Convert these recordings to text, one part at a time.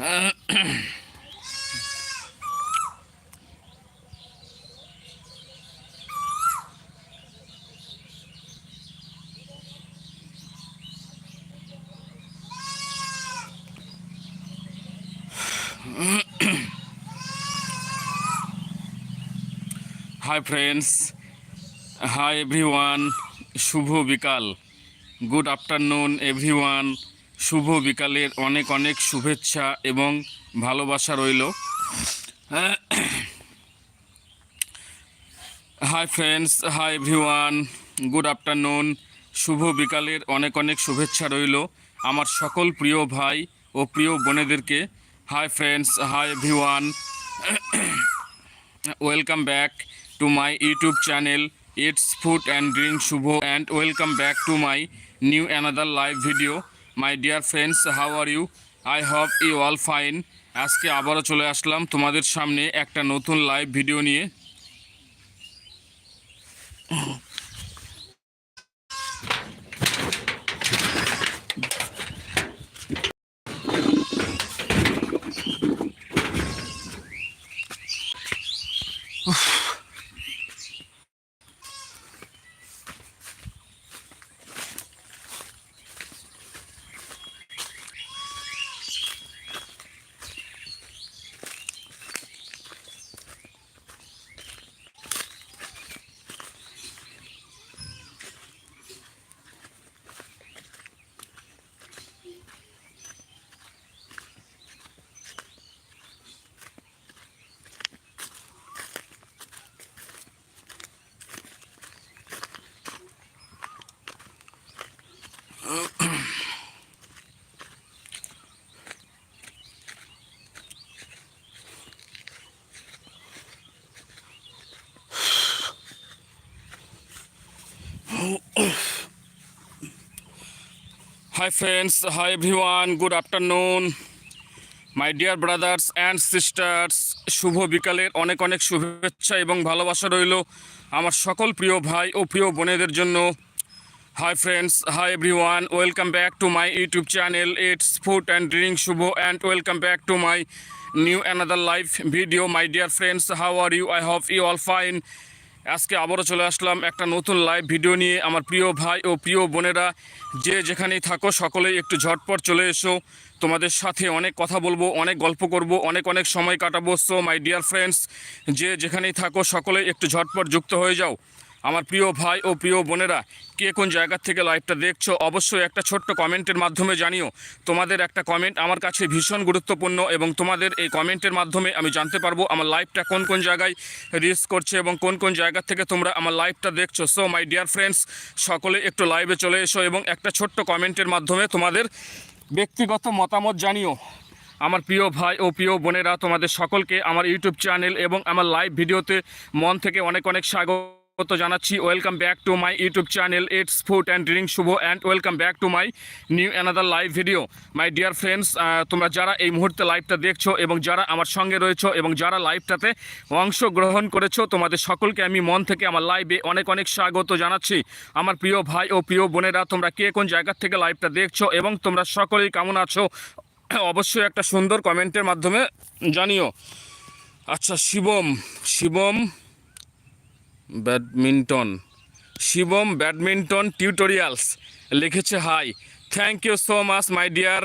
Uh hi friends hi everyone শুভ বিকাল good afternoon everyone শুভ বিকালের অনেক অনেক শুভেচ্ছা এবং ভালোবাসা রইল hi friends hi everyone good afternoon শুভ বিকালের অনেক অনেক শুভেচ্ছা রইল আমার সকল প্রিয় ভাই ও প্রিয় বোনেদেরকে hi friends hi everyone welcome back to my YouTube channel it's food and drink Shubho and welcome back to my new another live video my dear friends how are you I hope you all fine আজকে আবারও চলে আসলাম তোমাদের সামনে একটা নতুন live video নিয়ে Hi friends, hi everyone, good afternoon my dear brothers and sisters শুভ বিকালের অনেক অনেক শুভেচ্ছা এবং ভালোবাসা রইল আমার সকল প্রিয় ভাই ও প্রিয় বোনেদের জন্য hi friends hi everyone welcome back to my YouTube channel it's food and drink Shubho and welcome back to my new another life video my dear friends how are you I hope you all fine আজকে আবারও চলে আসলাম একটা নতুন live video নিয়ে আমার প্রিয় ভাই ও প্রিয় বোনেরা যে যেখানেই থাকো সকলেই একটু ঝটপট চলে এসো তোমাদের সাথে অনেক কথা বলবো অনেক গল্প করব অনেক অনেক সময় কাটাবো সো মাই ডিয়ার ফ্রেন্ডস যে যেখানেই থাকো সকলেই একটু ঝটপট যুক্ত হয়ে যাও আমার প্রিয় ভাই ও প্রিয় বোনেরা কে কোন জায়গা থেকে লাইভটা দেখছো অবশ্যই একটা ছোট্ট কমেন্টের মাধ্যমে জানিও তোমাদের একটা কমেন্ট আমার কাছে ভীষণ গুরুত্বপূর্ণ এবং তোমাদের এই কমেন্টের মাধ্যমে আমি জানতে পারবো আমার লাইভটা কোন কোন জায়গায় রিস করছে এবং কোন কোন জায়গা থেকে তোমরা আমার লাইভটা দেখছো সো মাই ডিয়ার ফ্রেন্ডস সকলে একটু লাইভে চলে এসো এবং একটা ছোট্ট কমেন্টের মাধ্যমে তোমাদের ব্যক্তিগত মতামত জানিও আমার প্রিয় ভাই ও প্রিয় বোনেরা তোমাদের সকলকে আমার ইউটিউব চ্যানেল এবং আমার লাইভ ভিডিওতে মন থেকে অনেক অনেক স্বাগত স্বাগত জানাচ্ছি welcome back to my YouTube channel it's food and drink Shubho and welcome back to my new another live video my dear friends তোমরা যারা এই মুহূর্তে লাইভটা দেখছো এবং যারা আমার সঙ্গে রয়েছো এবং যারা লাইভটাতে অংশগ্রহণ করেছো তোমাদের সকলকে আমি মন থেকে আমার লাইভে অনেক অনেক স্বাগত জানাচ্ছি আমার প্রিয় ভাই ও প্রিয় বোনেরা তোমরা কে কোন জায়গার থেকে লাইভটা দেখছো এবং তোমরা সকলেই কেমন আছো অবশ্যই একটা সুন্দর কমেন্টের মাধ্যমে জানিও আচ্ছা Shivam Shivam badminton Shivam badminton tutorials লিখেছে hi thank you so much my dear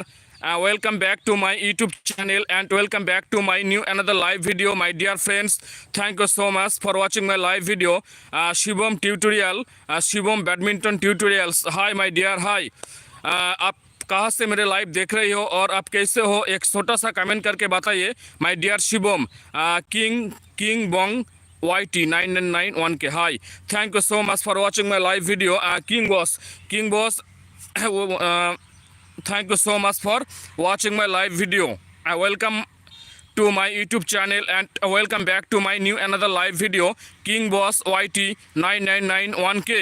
welcome back to my YouTube channel and welcome back to my new another live video my dear friends thank you so much for watching my live video Shivam tutorial Shivam badminton tutorials hi my dear hi up कहाँ से मेरे live देख रही हो और आप कैसे हो एक छोटा सा कमेंट करके बताइए my dear Shivam king king bong Y T nine nine nine one के hi thank you so much for watching my live video king boss king boss thank you so much for watching my live video i welcome to my youtube channel and welcome back to my new another live video king boss yt 9991k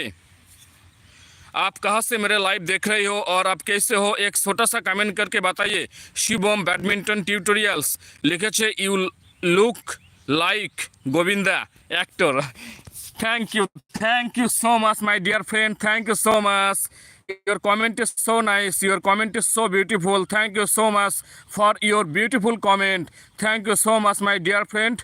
आप कहाँ से मेरे live देख रहे हो और आप कैसे हो एक छोटा सा कमेंट करके बताइए शिवम बैडमिंटन ट्यूटोरियल्स लिखे छे you look like actor thank you thank you so much my dear friend thank you so much your comment is so nice your comment is so beautiful thank you so much for your beautiful comment thank you so much my dear friend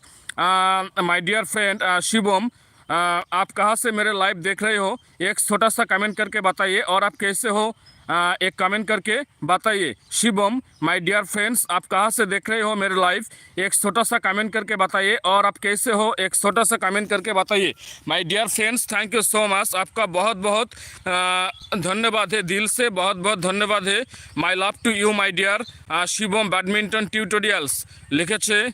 my dear friend Shivam आप कहाँ से मेरे live देख रहे हो एक छोटा सा कमेंट करके बताइए और आप कैसे हो एक कमेंट करके बताइए शिवम माय डियर फ्रेंड्स आप कहाँ से देख रहे हो मेरे लाइव एक छोटा सा कमेंट करके बताइए और आप कैसे हो एक छोटा सा कमेंट करके बताइए my dear friends thank you so much आपका बहुत बहुत आ, धन्यवाद है दिल से बहुत बहुत धन्यवाद है my love to you my dear Shivam badminton tutorials লিখেছে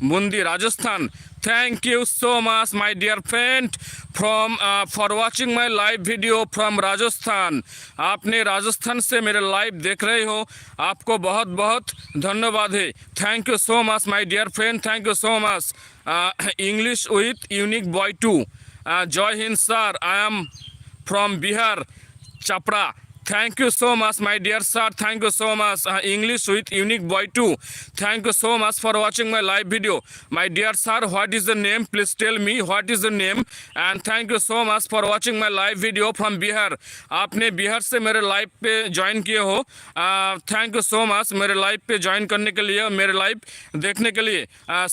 Mundi, Rajasthan. Thank you so much, my dear friend, from uh, for watching my live video from Rajasthan. आपने राजस्थान से मेरे लाइव देख रहे हो आपको बहुत बहुत धन्यवाद है thank you so much my dear friend thank you so much English with unique boy to जय Hind sir I am from Bihar, Chapra. Thank you so much, my dear sir. Thank you so much. Uh, English with unique boy too. Thank you so much for watching my live video. My dear sir, what is the name? Please tell me what is the name. And thank you so much for watching my live video from Bihar. आपने बिहार से मेरे live पे join किए हो thank you so much मेरे live पे join करने के लिए मेरे लाइव देखने के लिए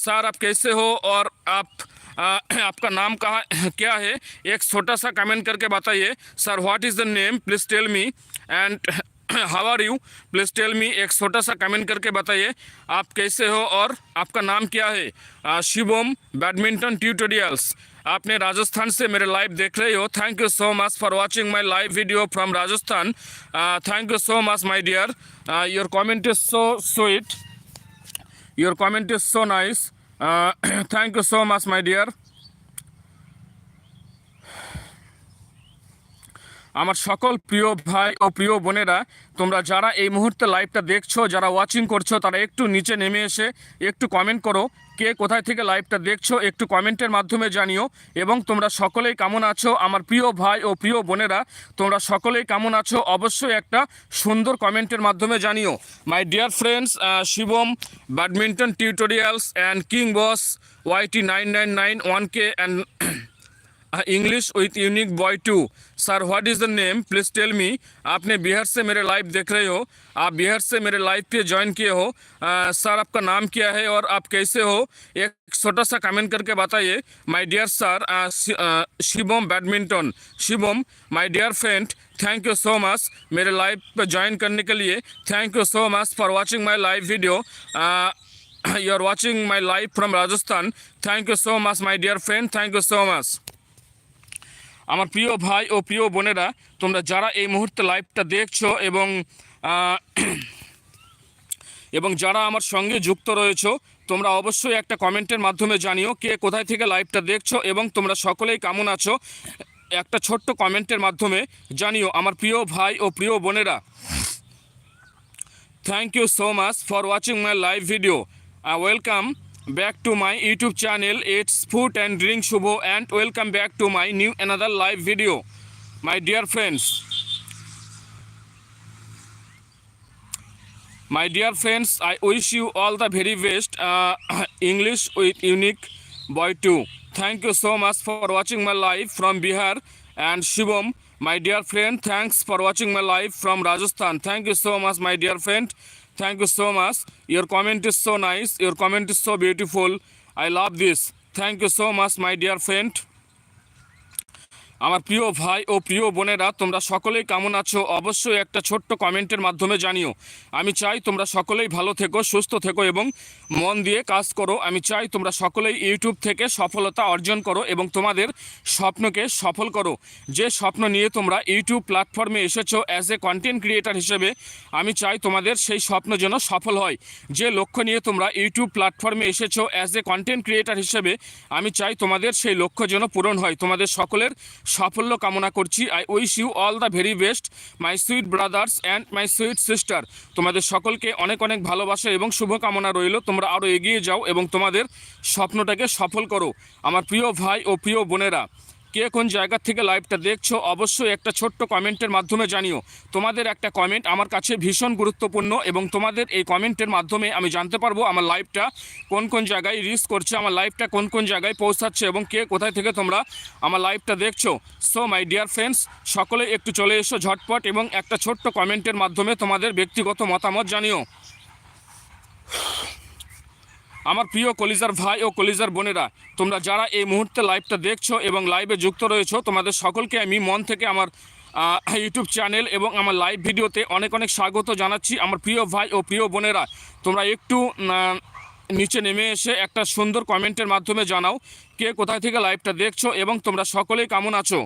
सर आप कैसे हो और आप आ, आपका नाम कहाँ क्या है एक छोटा सा कमेंट करके बताइए sir what is the name please tell me and how are you please tell me एक छोटा सा कमेंट करके बताइए आप कैसे हो और आपका नाम क्या है शिवम बैडमिंटन ट्यूटोरियल्स आपने राजस्थान से मेरे लाइव देख रहे हो thank you so much for watching my live video from Rajasthan thank you so much my dear your comment is so sweet your comment is so nice Uh, thank you so much, my dear. আমার সকল প্রিয় ভাই ও প্রিয় বোনেরা তোমরা যারা এই মুহূর্তে লাইভটা দেখছো যারা ওয়াচিং করছো তারা একটু নিচে নেমে এসে একটু কমেন্ট করো কে কোথায় থেকে লাইভটা দেখছো একটু কমেন্টের মাধ্যমে জানিও এবং তোমরা সকলেই কেমন আছো আমার প্রিয় ভাই ও প্রিয় বোনেরা তোমরা সকলেই কেমন আছো অবশ্যই একটা সুন্দর কমেন্টের মাধ্যমে জানিও my dear friends Shivam badminton tutorials and king boss YT nine nine nine one K and English with unique boy too sir what is the name please tell me आपने बिहार से मेरे लाइव देख रहे हो आप बिहार से मेरे लाइव पे ज्वाइन किए हो सर आपका नाम क्या है और आप कैसे हो एक छोटा सा कमेंट करके बताइए my dear sir Shivam badminton Shivam my dear friend thank you so much मेरे लाइव पे ज्वाइन करने के लिए thank you so much for watching my live video you are watching my live from Rajasthan thank you so much my dear friend thank you so much আমার প্রিয় ভাই ও প্রিয় বোনেরা তোমরা যারা এই মুহূর্তে লাইভটা দেখছো এবং এবং যারা আমার সঙ্গে যুক্ত রয়েছে তোমরা অবশ্যই একটা কমেন্টের মাধ্যমে জানিও কে কোথায় থেকে লাইভটা দেখছো এবং তোমরা সকলেই কেমন আছো একটা ছোট্ট কমেন্টের মাধ্যমে জানিও আমার প্রিয় ভাই ও প্রিয় বোনেরা thank you so much for watching my live video I welcome Back to my YouTube channel, it's Food and Drink Shubho, and welcome back to my new another live video. My dear friends, I wish you all the very best. English with Unique Boy 2. Thank you so much for watching my live from Bihar. And Shivam, my dear friend, thanks for watching my live from Rajasthan. Thank you so much, my dear friend. Thank you so much. Your comment is so nice. Your comment is so beautiful. I love this. Thank you so much, my dear friend. আমার প্রিয় ভাই ও প্রিয় বোনেরা তোমরা সকলেই কেমন আছো অবশ্যই একটা ছোট্ট কমেন্টের মাধ্যমে জানিও আমি চাই তোমরা সকলেই ভালো থেকো সুস্থ থেকো এবং মন দিয়ে কাজ করো আমি চাই তোমরা সকলেই ইউটিউব থেকে সফলতা অর্জন করো এবং তোমাদের স্বপ্নকে সফল করো যে স্বপ্ন নিয়ে তোমরা ইউটিউব প্ল্যাটফর্মে এসেছো অ্যাজ এ কন্টেন্ট ক্রিয়েটার হিসেবে আমি চাই তোমাদের সেই স্বপ্ন যেন সফল হয় যে লক্ষ্য নিয়ে তোমরা ইউটিউব প্ল্যাটফর্মে এসেছো অ্যাজ এ কন্টেন্ট ক্রিয়েটার হিসেবে আমি চাই তোমাদের সেই লক্ষ্য যেন পূরণ হয় তোমাদের সকলের সাফল্য কামনা করছি I wish you all the very best my sweet brothers and my sweet sister তোমাদের সকলকে অনেক অনেক ভালোবাসা এবং শুভকামনা রইল তোমরা আরও এগিয়ে যাও এবং তোমাদের স্বপ্নটাকে সফল করো আমার প্রিয় ভাই ও প্রিয় বোনেরা কে কোন জায়গার থেকে লাইভটা দেখছো অবশ্যই একটা ছোট্ট কমেন্টের মাধ্যমে জানিও তোমাদের একটা কমেন্ট আমার কাছে ভীষণ গুরুত্বপূর্ণ এবং তোমাদের এই কমেন্টের মাধ্যমে আমি জানতে পারবো আমার লাইভটা কোন কোন জায়গায় রিস করছে আমার লাইভটা কোন কোন জায়গায় পৌঁছাচ্ছে এবং কে কোথায় থেকে তোমরা আমার লাইভটা দেখছো সো মাই ডিয়ার ফ্রেন্ডস সকলে একটু চলে এসো ঝটপট এবং একটা ছোট্ট কমেন্টের মাধ্যমে তোমাদের ব্যক্তিগত মতামত জানিও আমার প্রিয় কলিজার ভাই ও কলিজার বোনেরা তোমরা যারা এই মুহূর্তে লাইভটা দেখছো এবং লাইভে যুক্ত রয়েছো তোমাদের সকলকে আমি মন থেকে আমার ইউটিউব চ্যানেল এবং আমার লাইভ ভিডিওতে অনেক অনেক স্বাগত জানাচ্ছি আমার প্রিয় ভাই ও প্রিয় বোনেরা তোমরা একটু নিচে নেমে এসে একটা সুন্দর কমেন্টের মাধ্যমে জানাও কে কোথায় থেকে লাইভটা দেখছো এবং তোমরা সকলেই কেমন আছো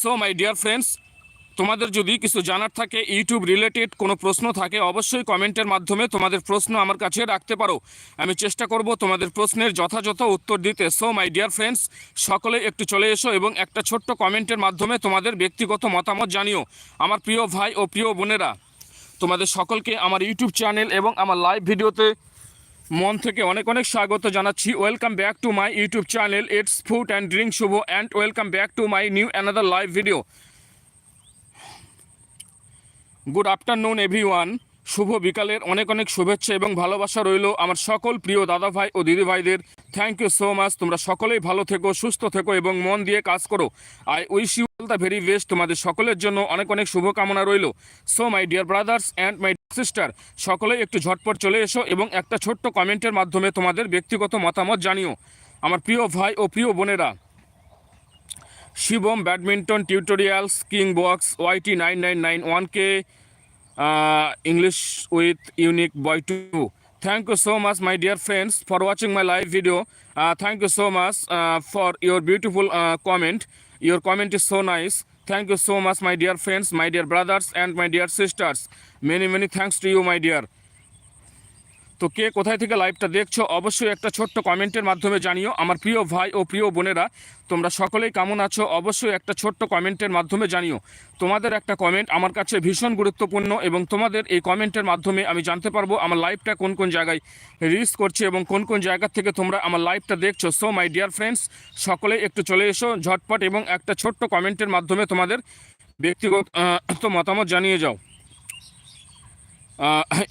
সো মাই ডিয়ার ফ্রেন্ডস তোমাদের যদি কিছু জানার থাকে ইউটিউব রিলেটেড কোনো প্রশ্ন থাকে অবশ্যই কমেন্টের মাধ্যমে তোমাদের প্রশ্ন আমার কাছে রাখতে পারো আমি চেষ্টা করব তোমাদের প্রশ্নের যথাযথ উত্তর দিতে সো মাই ডিয়ার ফ্রেন্ডস সকলে একটু চলে এসো এবং একটা ছোট্ট কমেন্টের মাধ্যমে তোমাদের ব্যক্তিগত মতামত জানিও আমার প্রিয় ভাই ও প্রিয় বোনেরা তোমাদের সকলকে আমার ইউটিউব চ্যানেল এবং আমার লাইভ ভিডিওতে মন থেকে অনেক অনেক স্বাগত জানাচ্ছি welcome back to my YouTube channel it's food and drink Shubho and welcome back to my new another live video good afternoon everyone শুভ বিকালের অনেক অনেক শুভেচ্ছা এবং ভালোবাসা রইল আমার সকল প্রিয় দাদা ভাই ও দিদি ভাইদের থ্যাংক ইউ সো মাচ তোমরা সকলেই ভালো থেকো সুস্থ থেকো এবং মন দিয়ে কাজ করো I wish you all the very best তোমাদের সকলের জন্য অনেক অনেক শুভকামনা রইল so my dear brothers and my sister সকলেই একটু ঝটপট চলে এসো এবং একটা ছোট্ট কমেন্টের মাধ্যমে তোমাদের ব্যক্তিগত মতামত জানিও আমার প্রিয় ভাই ও প্রিয় বোনেরা Shivam badminton tutorials king box YT nine nine nine one K English with unique boy too thank you so much my dear friends for watching my live video uh, thank you so much uh, for your beautiful uh, comment your comment is so nice thank you so much my dear friends my dear brothers and my dear sisters many many thanks to you my dear তো কে কোথায় থেকে লাইভটা দেখছো অবশ্যই একটা ছোট্ট কমেন্টের মাধ্যমে জানিও আমার প্রিয় ভাই ও প্রিয় বোনেরা তোমরা সকলেই কেমন আছো অবশ্যই একটা ছোট্ট কমেন্টের মাধ্যমে জানিও তোমাদের একটা কমেন্ট আমার কাছে ভীষণ গুরুত্বপূর্ণ এবং তোমাদের এই কমেন্টের মাধ্যমে আমি জানতে পারবো আমার লাইভটা কোন কোন জায়গায় রিস্ক করছে এবং কোন কোন জায়গা থেকে তোমরা আমার লাইভটা দেখছো সো মাই ডিয়ার ফ্রেন্ডস সকলে একটু চলে এসো ঝটপট এবং একটা ছোট্ট কমেন্টের মাধ্যমে তোমাদের ব্যক্তিগত মতামত জানিয়ে যাও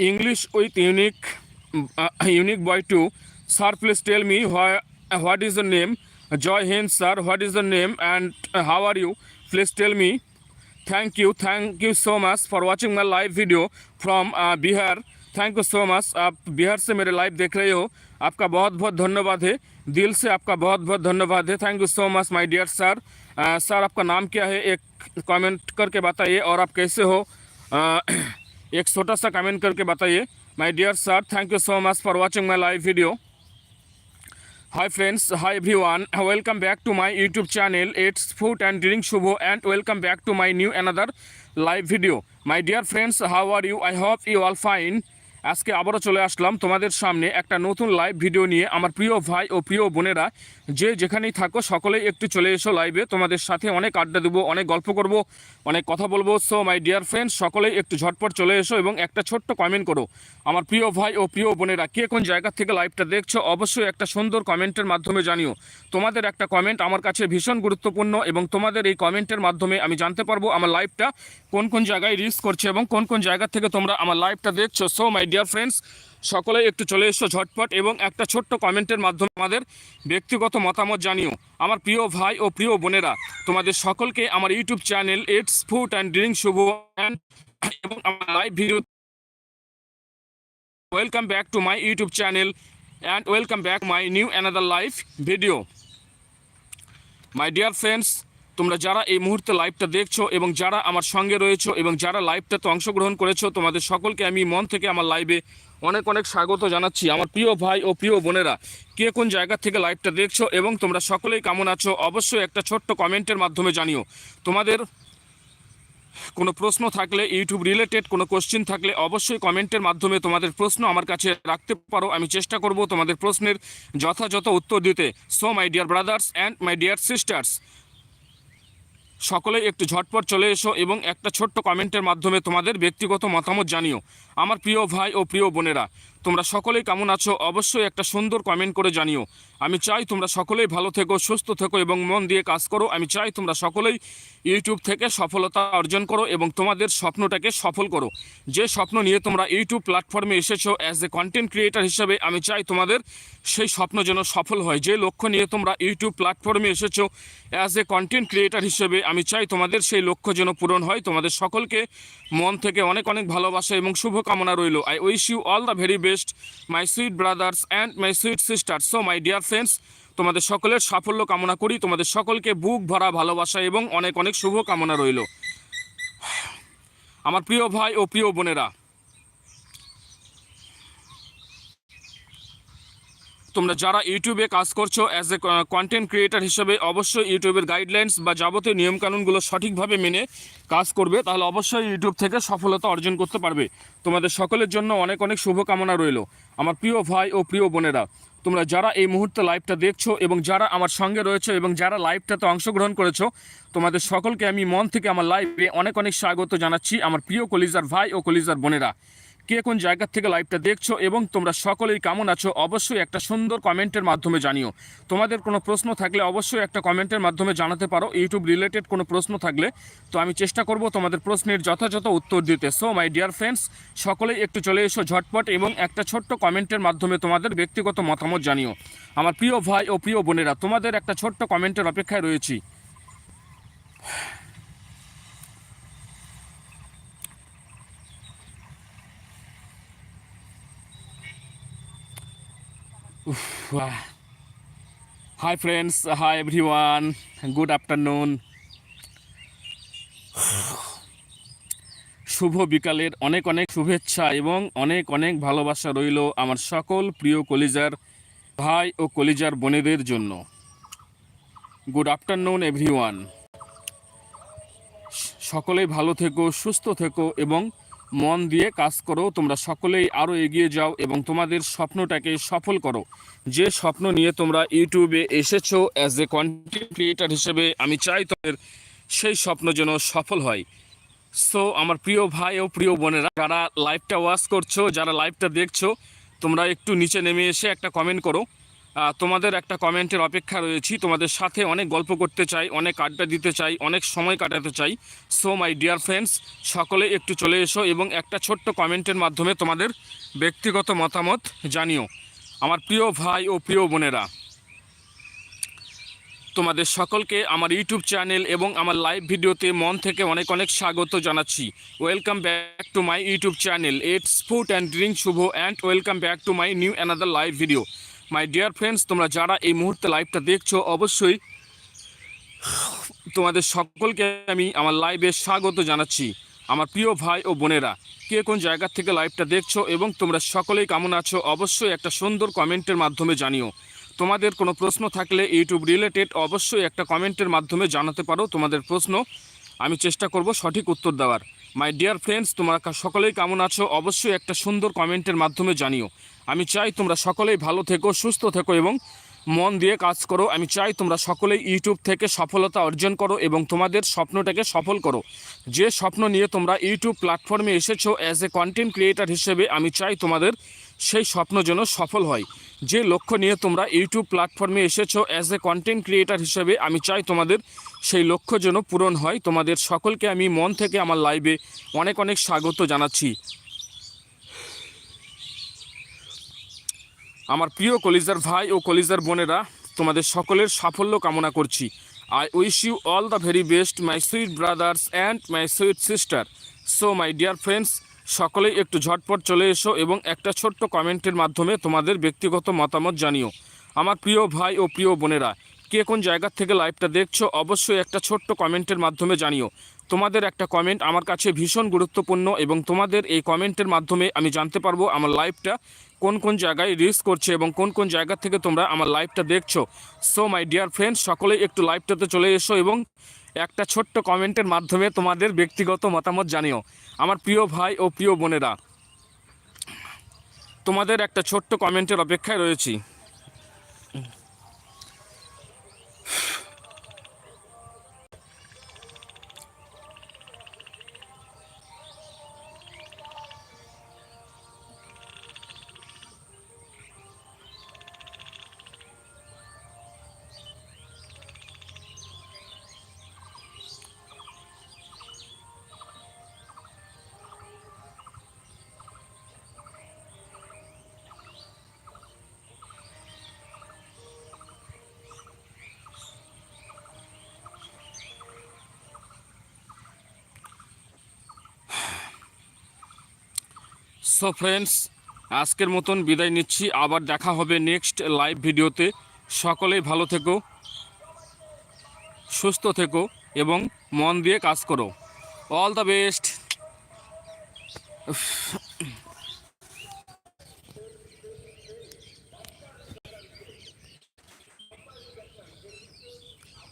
English with unique unique boy too. Sir, please tell me why, what is the name? Joy Hind, sir, what is the name and how are you? Please tell me. Thank you, thank you so much for watching my live video from uh, Bihar. Thank you so much आप बिहार से मेरे live देख रहे हो आपका बहुत बहुत धन्यवाद है दिल से आपका बहुत बहुत धन्यवाद है thank you so much my dear sir sir आपका नाम क्या है एक कमेंट करके बताइए और आप कैसे हो आ, एक छोटा सा कमेंट करके बताइए my dear sir thank you so much for watching my live video hi friends hi everyone welcome back to my youtube channel it's food and drink shubho and welcome back to my new another live video my dear friends how are you i hope you all fine আজকে আবারও চলে আসলাম তোমাদের সামনে একটা নতুন live video নিয়ে আমার প্রিয় ভাই ও প্রিয় বোনেরা যে যেখানেই থাকো সকলেই একটু চলে এসো লাইভে তোমাদের সাথে অনেক আড্ডা দেবো অনেক গল্প করব অনেক কথা বলবো সো মাই ডিয়ার ফ্রেন্ডস সকলেই একটু ঝটপট চলে এসো এবং একটা ছোট্ট কমেন্ট করো আমার প্রিয় ভাই ও প্রিয় বোনেরা কে কোন জায়গা থেকে লাইভটা দেখছো অবশ্যই একটা সুন্দর কমেন্টের মাধ্যমে জানিও তোমাদের একটা কমেন্ট আমার কাছে ভীষণ গুরুত্বপূর্ণ এবং তোমাদের এই কমেন্টের মাধ্যমে আমি জানতে পারবো আমার লাইভটা কোন কোন জায়গায় রিস্ক করছে এবং কোন কোন জায়গা থেকে তোমরা আমার লাইভটা দেখছো সো মাই ডিয়ার ফ্রেন্ডস সকলে একটু চলে এসো ঝটপট এবং একটা ছোট্ট কমেন্টের মাধ্যমে আমাদের ব্যক্তিগত মতামত জানিও আমার প্রিয় ভাই ও প্রিয় বোনেরা তোমাদের সকলকে আমার YouTube channel it's food and drink Shubho এবং আমার live video welcome back to my YouTube channel and welcome back my new another live video my dear friends তোমরা যারা এই মুহূর্তে লাইভটা দেখছো এবং যারা আমার সঙ্গে রয়েছো এবং যারা লাইভটাতে অংশগ্রহণ করেছো তোমাদের সকলকে আমি মন থেকে আমার লাইভে অনেক অনেক স্বাগত জানাচ্ছি আমার প্রিয় ভাই ও প্রিয় বোনেরা কে কোন জায়গা থেকে লাইভটা দেখছো এবং তোমরা সকলেই কেমন আছো অবশ্যই একটা ছোট্ট কমেন্টের মাধ্যমে জানিও তোমাদের কোনো প্রশ্ন থাকলে ইউটিউব রিলেটেড কোনো কোশ্চিন থাকলে অবশ্যই কমেন্টের মাধ্যমে তোমাদের প্রশ্ন আমার কাছে রাখতে পারো আমি চেষ্টা করব তোমাদের প্রশ্নের যথাযথ উত্তর দিতে so my dear brothers and my dear sisters সকলে একটু ঝটপট চলে এসো এবং একটা ছোট্ট কমেন্টের মাধ্যমে তোমাদের ব্যক্তিগত মতামত জানিও আমার প্রিয় ভাই ও প্রিয় বোনেরা তোমরা সকলেই কেমন আছো অবশ্যই একটা সুন্দর কমেন্ট করে জানিও আমি চাই তোমরা সকলেই ভালো থেকো সুস্থ থেকো এবং মন দিয়ে কাজ করো আমি চাই তোমরা সকলেই ইউটিউব থেকে সফলতা অর্জন করো এবং তোমাদের স্বপ্নটাকে সফল করো যে স্বপ্ন নিয়ে তোমরা ইউটিউব প্ল্যাটফর্মে এসেছো অ্যাজ এ কন্টেন্ট ক্রিয়েটার হিসেবে আমি চাই তোমাদের সেই স্বপ্ন যেন সফল হয় যে লক্ষ্য নিয়ে তোমরা ইউটিউব প্ল্যাটফর্মে এসেছো অ্যাজ এ কন্টেন্ট ক্রিয়েটার হিসেবে আমি চাই তোমাদের সেই লক্ষ্য যেন পূরণ হয় তোমাদের সকলকে মন থেকে অনেক অনেক ভালোবাসা এবং শুভ শুভকামনা রইল I wish you all the very best my sweet brothers and my sweet sister so my dear friends তোমাদের সকলের সাফল্য কামনা করি তোমাদের সকলকে বুক ভরা ভালোবাসা এবং অনেক অনেক শুভকামনা রইল আমার প্রিয় ভাই ও প্রিয় বোনেরা তোমরা যারা ইউটিউবে কাজ করছো অ্যাজ এ কন্টেন্ট ক্রিয়েটার হিসেবে অবশ্যই ইউটিউবের গাইডলাইন্স বা যাবতীয় নিয়মকানুনগুলো সঠিকভাবে মেনে কাজ করবে তাহলে অবশ্যই ইউটিউব থেকে সফলতা অর্জন করতে পারবে তোমাদের সকলের জন্য অনেক অনেক শুভকামনা রইল আমার প্রিয় ভাই ও প্রিয় বোনেরা তোমরা যারা এই মুহূর্তে লাইভটা দেখছো এবং যারা আমার সঙ্গে রয়েছে এবং যারা লাইভটাতে অংশগ্রহণ করেছো তোমাদের সকলকে আমি মন থেকে আমার লাইভে অনেক অনেক স্বাগত জানাচ্ছি আমার প্রিয় কলিজার ভাই ও কলিজার বোনেরা কে কোন জায়গা থেকে লাইভটা দেখছো এবং তোমরা সকলেই কেমন আছো অবশ্যই একটা সুন্দর কমেন্টের মাধ্যমে জানিও তোমাদের কোনো প্রশ্ন থাকলে অবশ্যই একটা কমেন্টের মাধ্যমে জানাতে পারো ইউটিউব রিলেটেড কোনো প্রশ্ন থাকলে তো আমি চেষ্টা করব তোমাদের প্রশ্নের যথাযথ উত্তর দিতে সো মাই ডিয়ার ফ্রেন্ডস সকলেই একটু চলে এসো ঝটপট এবং একটা ছোট্ট কমেন্টের মাধ্যমে তোমাদের ব্যক্তিগত মতামত জানিও আমার প্রিয় ভাই ও প্রিয় বোনেরা তোমাদের একটা ছোট্ট কমেন্টের অপেক্ষায় রয়েছি hi friends hi everyone good afternoon শুভ বিকালের অনেক অনেক শুভেচ্ছা এবং অনেক অনেক ভালোবাসা রইল আমার সকল প্রিয় কলিজার ভাই ও কলিজার বোনেদের জন্য গুড আফটারনুন এভরিওয়ান সকলেই ভালো থেকো সুস্থ থেকো এবং মন দিয়ে কাজ করো তোমরা সকলেই আরও এগিয়ে যাও এবং তোমাদের স্বপ্নটাকে সফল করো যে স্বপ্ন নিয়ে তোমরা ইউটিউবে এসেছো অ্যাজ এ কন্টেন্ট ক্রিয়েটার হিসেবে আমি চাই তোমাদের সেই স্বপ্ন যেন সফল হয় সো আমার প্রিয় ভাই ও প্রিয় বোনেরা যারা লাইভটা ওয়াচ করছো যারা লাইভটা দেখছো তোমরা একটু নিচে নেমে এসে একটা কমেন্ট করো তোমাদের একটা কমেন্টের অপেক্ষা রয়েছি তোমাদের সাথে অনেক গল্প করতে চাই অনেক আড্ডা দিতে চাই অনেক সময় কাটাতে চাই সো মাই ডিয়ার ফ্রেন্ডস সকলে একটু চলে এসো এবং একটা ছোট্ট কমেন্টের মাধ্যমে তোমাদের ব্যক্তিগত মতামত জানিও আমার প্রিয় ভাই ও প্রিয় বোনেরা তোমাদের সকলকে আমার ইউটিউব চ্যানেল এবং আমার লাইভ ভিডিওতে মন থেকে অনেক অনেক স্বাগত জানাচ্ছি welcome back to my YouTube channel it's food and drink Shubho and welcome back to my new another live video my dear friends তোমরা যারা এই মুহূর্তে লাইভটা দেখছো অবশ্যই তোমাদের সকলকে আমি আমার লাইভে স্বাগত জানাচ্ছি আমার প্রিয় ভাই ও বোনেরা কে কোন জায়গা থেকে লাইভটা দেখছো এবং তোমরা সকলেই কেমন আছো অবশ্যই একটা সুন্দর কমেন্টের মাধ্যমে জানিও তোমাদের কোনো প্রশ্ন থাকলে ইউটিউব রিলেটেড অবশ্যই একটা কমেন্টের মাধ্যমে জানাতে পারো তোমাদের প্রশ্ন আমি চেষ্টা করব সঠিক উত্তর দেওয়ার মাই ডিয়ার ফ্রেন্ডস তোমরা সকলেই কেমন আছো অবশ্যই একটা সুন্দর কমেন্টের মাধ্যমে জানিও আমি চাই তোমরা সকলেই ভালো থেকো সুস্থ থেকো এবং মন দিয়ে কাজ করো আমি চাই তোমরা সকলেই ইউটিউব থেকে সফলতা অর্জন করো এবং তোমাদের স্বপ্নটাকে সফল করো যে স্বপ্ন নিয়ে তোমরা ইউটিউব প্ল্যাটফর্মে এসেছো অ্যাজ এ কন্টেন্ট ক্রিয়েটার হিসেবে আমি চাই তোমাদের সেই স্বপ্ন যেন সফল হয় যে লক্ষ্য নিয়ে তোমরা ইউটিউব প্ল্যাটফর্মে এসেছো অ্যাজ এ কন্টেন্ট ক্রিয়েটার হিসেবে আমি চাই তোমাদের সেই লক্ষ্য যেন পূরণ হয় তোমাদের সকলকে আমি মন থেকে আমার লাইভে অনেক অনেক স্বাগত জানাচ্ছি আমার প্রিয় কলিজার ভাই ও কলিজার বোনেরা তোমাদের সকলের সাফল্য কামনা করছি I wish you all the very best my sweet brothers and my sweet sister so my dear friends সকলেই একটু ঝটপট চলে এসো এবং একটা ছোট্ট কমেন্টের মাধ্যমে তোমাদের ব্যক্তিগত মতামত জানিও আমার প্রিয় ভাই ও প্রিয় বোনেরা কে কোন জায়গা থেকে লাইভটা দেখছো অবশ্যই একটা ছোট্ট কমেন্টের মাধ্যমে জানিও তোমাদের একটা কমেন্ট আমার কাছে ভীষণ গুরুত্বপূর্ণ এবং তোমাদের এই কমেন্টের মাধ্যমে আমি জানতে পারবো আমার লাইফটা কোন কোন জায়গায় রিস্ক করছে এবং কোন কোন জায়গা থেকে তোমরা আমার লাইভটা দেখছো সো মাই ডিয়ার ফ্রেন্ড সকলেই একটু লাইভটাতে চলে এসো এবং একটা ছোট্ট কমেন্টের মাধ্যমে তোমাদের ব্যক্তিগত মতামত জানিও আমার প্রিয় ভাই ও প্রিয় বোনেরা তোমাদের একটা ছোট্ট কমেন্টের অপেক্ষায় রয়েছি সো ফ্রেন্ডস আজকের মতন বিদায় নিচ্ছি আবার দেখা হবে নেক্সট লাইভ ভিডিওতে সকলেই ভালো থেকো সুস্থ থেকো এবং মন দিয়ে কাজ করো অল দ্য বেস্ট